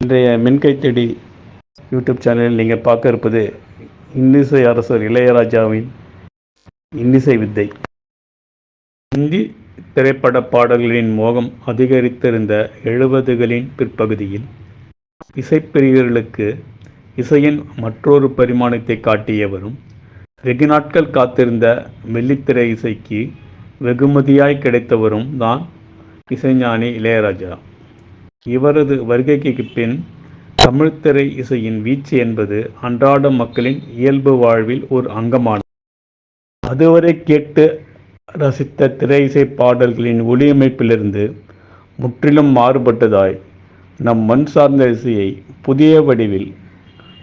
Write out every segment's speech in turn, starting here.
இன்றைய மின்கைத்தடி யூடியூப் சேனலில் நீங்கள் பார்க்க இருப்பது இன்னிசை அரசர் இளையராஜாவின் இன்னிசை வித்தை. இந்தி திரைப்பட பாடல்களின் மோகம் அதிகரித்திருந்த எழுபதுகளின் பிற்பகுதியில் இசைப்பிரியர்களுக்கு இசையின் மற்றொரு பரிமாணத்தை காட்டியவரும் வெகு நாட்கள் காத்திருந்த வெள்ளித்திரை இசைக்கு வெகுமதியாய் கிடைத்தவரும் தான் இசைஞானி இளையராஜா. இவரது வருகைக்கு பின் தமிழ்த்திரை இசையின் வீச்சு என்பது அன்றாட மக்களின் இயல்பு வாழ்வில் ஒரு அங்கமானது. அதுவரை கேட்டு ரசித்த திரை இசை பாடல்களின் ஒளியமைப்பிலிருந்து முற்றிலும் மாறுபட்டதாய் நம் மண் சார்ந்த இசையை புதிய வடிவில்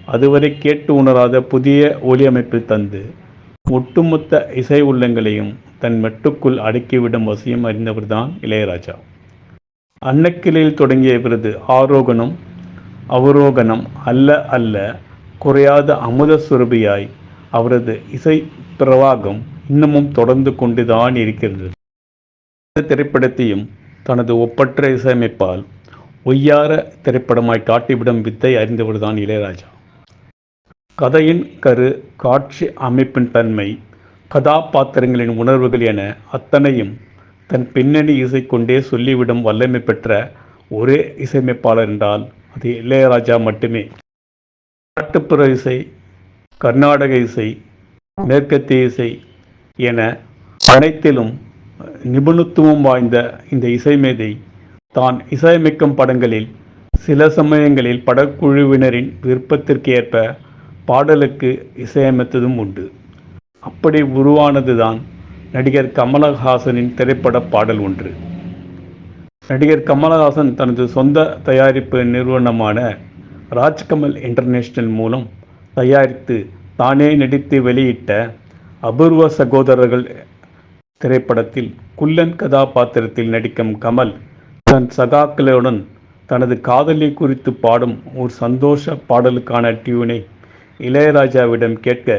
அதுவரை கேட்டு உணராத புதிய ஒளியமைப்பில் தந்து ஒட்டுமொத்த இசை உள்ளங்களையும் தன் மெட்டுக்குள் அடக்கிவிடும் வசியம் அறிந்தவர்தான் இளையராஜா. அன்னக்கிளையில் தொடங்கிய இவரது ஆரோகணம் அவரோகணம் அல்ல அல்ல குறையாத அமுத சுரபியாய் அவரது இசை பிரவாகம் இன்னமும் தொடர்ந்து கொண்டுதான் இருக்கிறது. இந்த திரைப்படத்தையும் தனது ஒப்பற்ற இசையமைப்பால் ஒய்யார திரைப்படமாய் காட்டிவிடும் வித்தை அறிந்தவர்தான் இளையராஜா. கதையின் கரு காட்சி அமைப்பின் தன்மை கதாபாத்திரங்களின் உணர்வுகள் என அத்தனையும் தன் பின்னணி இசை கொண்டே சொல்லிவிடும் வல்லமை பெற்ற ஒரே இசையமைப்பாளர் என்றால் அது இளையராஜா மட்டுமே. நாட்டுப்புற இசை கர்நாடக இசை மேற்கத்திய இசை என அனைத்திலும் நிபுணத்துவம் வாய்ந்த இந்த இசைமேதை தான் இசையமைக்கும் படங்களில் சில சமயங்களில் படக்குழுவினரின் விருப்பத்திற்கு ஏற்ப பாடலுக்கு இசையமைத்ததும் உண்டு. அப்படி உருவானதுதான் நடிகர் கமலஹாசனின் திரைப்பட பாடல் ஒன்று. நடிகர் கமலஹாசன் தனது சொந்த தயாரிப்பு நிறுவனமான ராஜ்கமல் இன்டர்நேஷனல் மூலம் தயாரித்து தானே நடித்து வெளியிட்ட அபூர்வ சகோதரர்கள் திரைப்படத்தில் குள்ளன் கதாபாத்திரத்தில் நடிக்கும் கமல் தன் சகாக்களுடன் தனது காதலி குறித்து பாடும் ஒரு சந்தோஷ பாடலுக்கான டியூனை இளையராஜாவிடம் கேட்க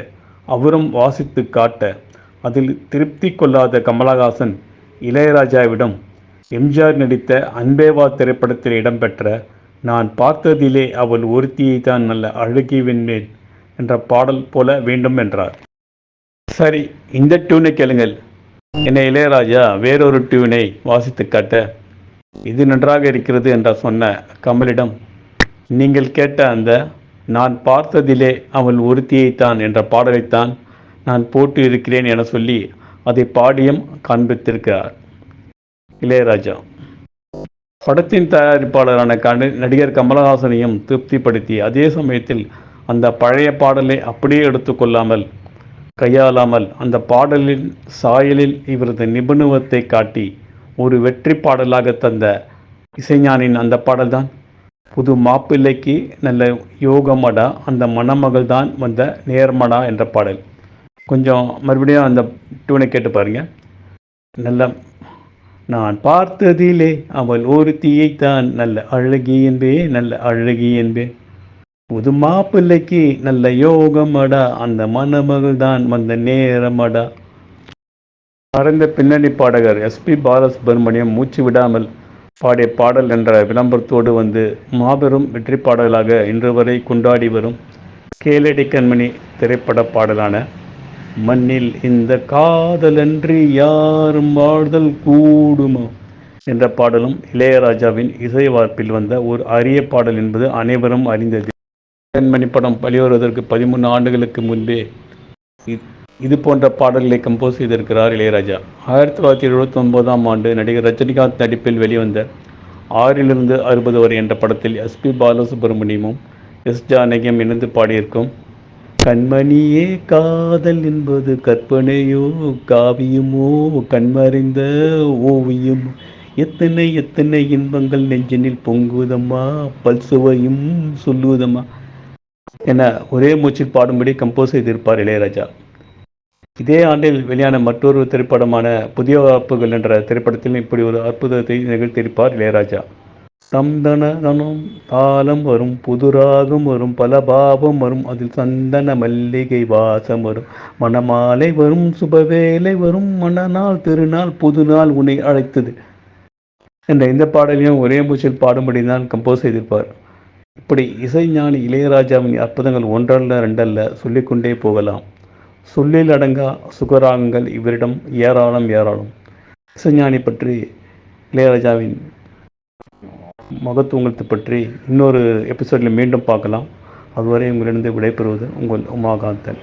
அவரும் வாசித்து காட்ட அதில் திருப்தி கொள்ளாத கமலஹாசன் இளையராஜாவிடம் எம்ஜிஆர் நடித்த அன்பேவா திரைப்படத்தில் இடம்பெற்ற நான் பார்த்ததிலே அவள் ஒருத்தியை தான் நல்ல அழகி என்ற பாடல் போல வேண்டும் என்றார். சரி இந்த டியூனை கேளுங்கள். என்னை இளையராஜா வேறொரு டியூனை வாசித்து காட்ட. இது நன்றாக இருக்கிறது என்ற சொன்ன கமலிடம் நீங்கள் கேட்ட அந்த நான் பார்த்ததிலே அவள் ஒருத்தியைத்தான் என்ற பாடலைத்தான் நான் போட்டு இருக்கிறேன் என சொல்லி அதை பாடியும் காண்பித்திருக்கிறார். இளையராஜா. படத்தின் தயாரிப்பாளரான நடிகர் கமலஹாசனையும் திருப்திப்படுத்தி அதே சமயத்தில் அந்த பழைய பாடலை அப்படியே எடுத்துக்கொள்ளாமல் கையாளாமல் அந்த பாடலின் சாயலில் இவரது நிபுணத்துவத்தை காட்டி ஒரு வெற்றி பாடலாக தந்த இசைஞானின் அந்த பாடல்தான். புது மாப்பிள்ளைக்கு நல்ல யோகமடா அந்த மணமகள் தான் வந்த நேர்மடா என்ற பாடல். கொஞ்சம் மறுபடியும் அந்த டூனை கேட்டு பாருங்க. நல்ல நான் பார்த்ததிலே அவள் ஒருத்தியைத்தான் நல்ல அழகி என்பே நல்ல அழகி என்பே. புது மாப்பிள்ளைக்கு நல்ல யோகமடா அந்த மணமகள் தான் வந்த நேரமடா மறைந்த பின்னணி பாடகர் எஸ்பி பாலசுப்ரமணியம் மூச்சு விடாமல் பாடிய பாடல் என்ற விளம்பரத்தோடு வந்து மாபெரும் வெற்றி பாடலாக இன்று வரை கொண்டாடி வரும் கேளடி கண்மணி திரைப்பட பாடலான மண்ணில் இந்த காதலன்றி யாரும் வாழ்தல் கூடுமா? என்ற பாடலும் இளையராஜாவின் இசை வார்ப்பில் வந்த ஒரு அரிய பாடல் என்பது அனைவரும் அறிந்தது. கண்மணி படம் வெளிவருவதற்கு பதிமூணு ஆண்டுகளுக்கு முன்பே இது போன்ற பாடல்களை கம்போஸ் செய்திருக்கிறார் இளையராஜா. ஆயிரத்தி தொள்ளாயிரத்தி எழுபத்தி ஒன்பதாம் ஆண்டு நடிகர் ரஜினிகாந்த் நடிப்பில் வெளிவந்த ஆறிலிருந்து அறுபது வரை என்ற படத்தில் எஸ்பி பாலசுப்ரமணியமும் எஸ் ஜானகியும் இணைந்து பாடியிருக்கும் கண்மணியே காதல் என்பது கற்பனையோ காவியமோ கண்மறைந்த ஓவியம். எத்தனை எத்தனை இன்பங்கள் நெஞ்சினில் பொங்குதம்மா பல்சுவையும் சொல்லுவதம்மா என ஒரே மூச்சில் பாடும்படி கம்போஸ் செய்திருப்பார் இளையராஜா. இதே ஆண்டில் வெளியான மற்றொரு திரைப்படமான புதிய வாய்ப்புகள் என்ற திரைப்படத்தில் இப்படி ஒரு அற்புதத்தை நிகழ்த்தியிருப்பார் இளையராஜா. சந்தனம் தாளம் வரும் புதுராகம் வரும் பல பாவம் வரும் அதில் சந்தன மல்லிகை வாசம் வரும். மணமாலை வரும் சுபவேலை வரும் மணநாள் திருநாள் புதுநாள் உன்னை அழைத்தது. என்ற இந்த பாடலையும் ஒரே மூச்சில் பாடும்படி தான் கம்போஸ் செய்திருப்பார். இப்படி இசைஞானி இளையராஜாவின் அற்புதங்கள் ஒன்றல்ல ரெண்டல்ல சொல்லிக்கொண்டே போகலாம். சொல்லில் அடங்கா சுகராகங்கள் இவரிடம் ஏராளம் ஏராளம். இசைஞானி பற்றி இளையராஜாவின் மகத்துவங்களை பற்றி இன்னொரு எபிசோடில் மீண்டும் பார்க்கலாம். அதுவரை உங்களிடம் விடைபெறுவது உங்கள் உமாகாந்தன்